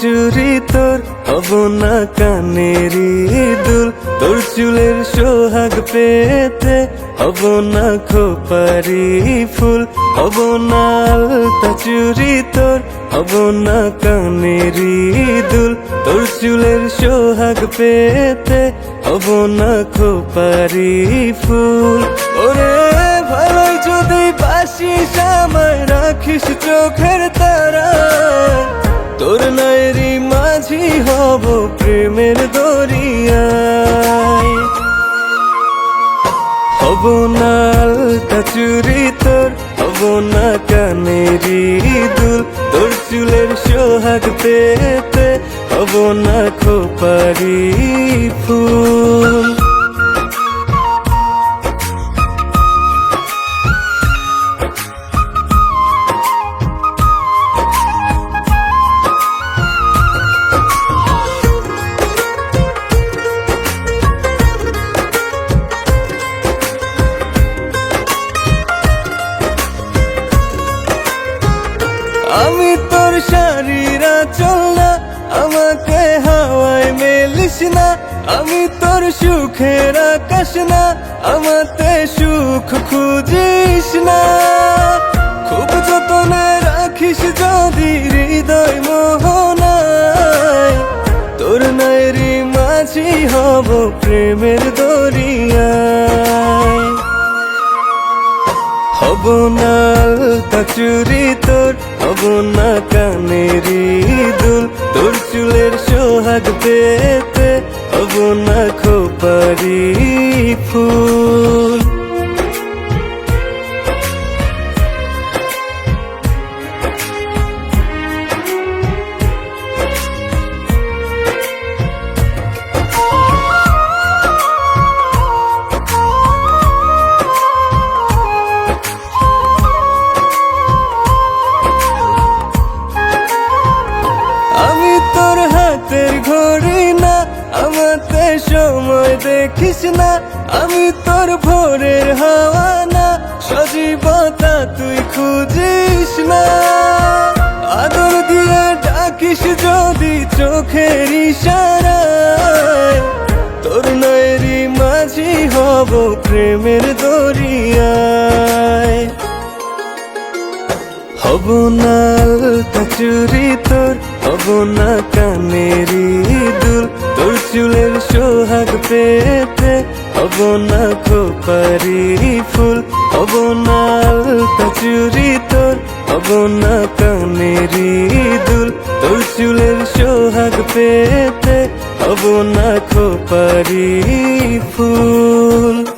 চুরি তোর হব না কানেরি দুল। তোর চুলের সোহাগ পেতে হব না খোপারি ফুল। হব না চুরি তোর হব না কানেরি দুল। তোর চুলের সোহাগ পেতে হব না খোপারি ফুল। ওরে ভালো যদি বাসিস আমায়, রাখিস চোখের তোর। হব না আলতা চুরি তোর হব না কানেরি দুল তোর চুলের সোহাগ পেতে হব না খোপারি ফুল আমি তোর শাড়িরা চল না, আমাকে হাওয়ায় মেলিস না। আমি তোর সুখের আকাশ না, আমাতে সুখ খুঁজিস না। খুব যতনে রাখিস যদি হৃদয় মোহনায়, তোর নাইরি মাঝি হব প্রেমের দরিয়ায়। হব না আলতা চুরি তোর হব না কানেরি দুল তোর চুলের সোহাগ পেতে হব না খোপারি ফুল। সময় দেখিস না, আমি তোর ভোরের হাওয়া না, সজীবতা তুই খুঁজিস না। আদর দিয়ে ডাকিস যদি চোখের ইশারায়, তোর নয়রি মাঝি হব প্রেমের দরিয়ায়। হব না চুরি তোর হব না কানেরি দুল, তোর চুলের সোহাগ পেতে হব না খোপারি ফুল, হব না আলতা তোর, হব না কানেরি দুল, তোর চুলের সোহাগ পেতে হব না খোপারি ফুল।